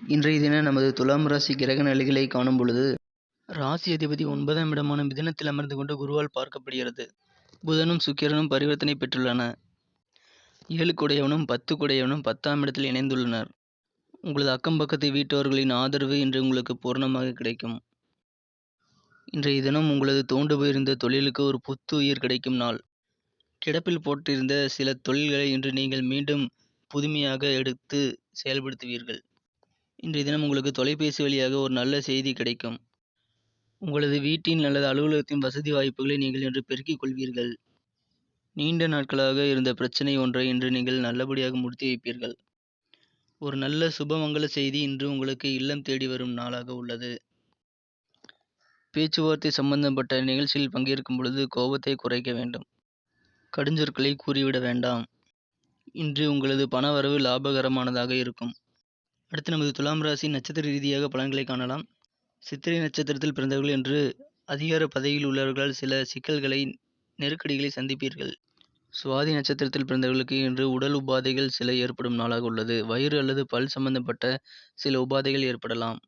இன்றைய தினம் நமது துலாம் ராசி கிரக நிலைகளை காணும் பொழுது ராசி அதிபதி ஒன்பதாம் இடமான மிதனத்தில் அமர்ந்து கொண்டு குருவால் பார்க்கப்படுகிறது. புதனும் சுக்கிரனும் பரிவர்த்தனை பெற்றுள்ளன. ஏழு குடையவனும் பத்து குடையவனும் பத்தாம் இடத்தில் இணைந்துள்ளனர். உங்களது அக்கம் பக்கத்து வீட்டவர்களின் ஆதரவு இன்று உங்களுக்கு பூர்ணமாக கிடைக்கும். இன்றைய தினம் உங்களது தோண்டு போயிருந்த தொழிலுக்கு ஒரு புத்துயிர் கிடைக்கும் நாள். கிடப்பில் போட்டிருந்த சில தொழில்களை இன்று நீங்கள் மீண்டும் புதுமையாக எடுத்து செயல்படுத்துவீர்கள். இன்றைய தினம் உங்களுக்கு தொலைபேசி வழியாக ஒரு நல்ல செய்தி கிடைக்கும். உங்களது வீட்டின் அல்லது அலுவலகத்தின் வசதி வாய்ப்புகளை நீங்கள் இன்று பெருக்கிக் கொள்வீர்கள். நீண்ட நாட்களாக இருந்த பிரச்சனை ஒன்றை இன்று நீங்கள் நல்லபடியாக முடித்து வைப்பீர்கள். ஒரு நல்ல சுபமங்கல செய்தி இன்று உங்களுக்கு இல்லம் தேடி வரும் நாளாக உள்ளது. பேச்சுவார்த்தை சம்பந்தப்பட்ட நிகழ்ச்சியில் பங்கேற்கும் பொழுது கோபத்தை குறைக்க வேண்டும். கடுஞ்சொற்களை கூறிவிட வேண்டாம். இன்று உங்களது பணவரவு லாபகரமானதாக இருக்கும். அடுத்து நமது துலாம் ராசி நட்சத்திர ரீதியாக பலன்களை காணலாம். சித்திரை நட்சத்திரத்தில் பிறந்தவர்கள் என்று அதிகார பதவியில் உள்ளவர்களால் சில சிக்கல்களை நெருக்கடிகளை சந்திப்பீர்கள். சுவாதி நட்சத்திரத்தில் பிறந்தவர்களுக்கு இன்று உடல் உபாதைகள் சில ஏற்படும் நாளாக உள்ளது. வயிறு அல்லது பல் சம்பந்தப்பட்ட சில உபாதைகள் ஏற்படலாம்.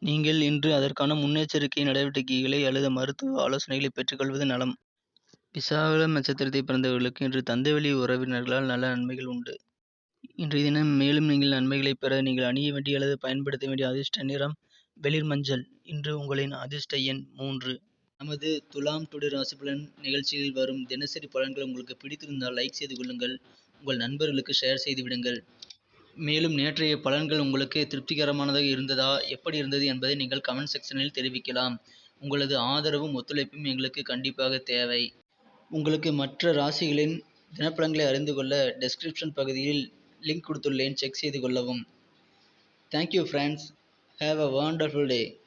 நீங்கள் இன்று அதற்கான முன்னெச்சரிக்கை நடவடிக்கைகளை அல்லது மருத்துவ ஆலோசனைகளை பெற்றுக்கொள்வது நலம். விசாகம் நட்சத்திரத்தை பிறந்தவர்களுக்கு இன்று தந்தை உறவினர்களால் நல்ல நன்மைகள் உண்டு. இன்றைய தினம் மேலும் நீங்கள் நன்மைகளை பெற நீங்கள் அணிய வேண்டிய அல்லது பயன்படுத்த வேண்டிய அதிர்ஷ்ட நிறம் வெளிர் மஞ்சள். இன்று உங்களின் அதிர்ஷ்ட எண் மூன்று. நமது துலாம் டுடே ராசி பலன் நிகழ்ச்சியில் வரும் தினசரி பலன்கள் உங்களுக்கு பிடித்திருந்தால் லைக் செய்து கொள்ளுங்கள். உங்கள் நண்பர்களுக்கு ஷேர் செய்து விடுங்கள். மேலும் நேற்றைய பலன்கள் உங்களுக்கு திருப்திகரமானதாக இருந்ததா எப்படி இருந்தது என்பதை நீங்கள் கமெண்ட் செக்ஷனில் தெரிவிக்கலாம். உங்களது ஆதரவும் ஒத்துழைப்பும் எங்களுக்கு கண்டிப்பாக தேவை. உங்களுக்கு மற்ற ராசிகளின் தினப்பலன்களை அறிந்து கொள்ள டெஸ்கிரிப்ஷன் பகுதியில் லிங்க் கொடுத்துள்ளேன் செக் செய்து கொள்ளவும். Thank you friends have a wonderful day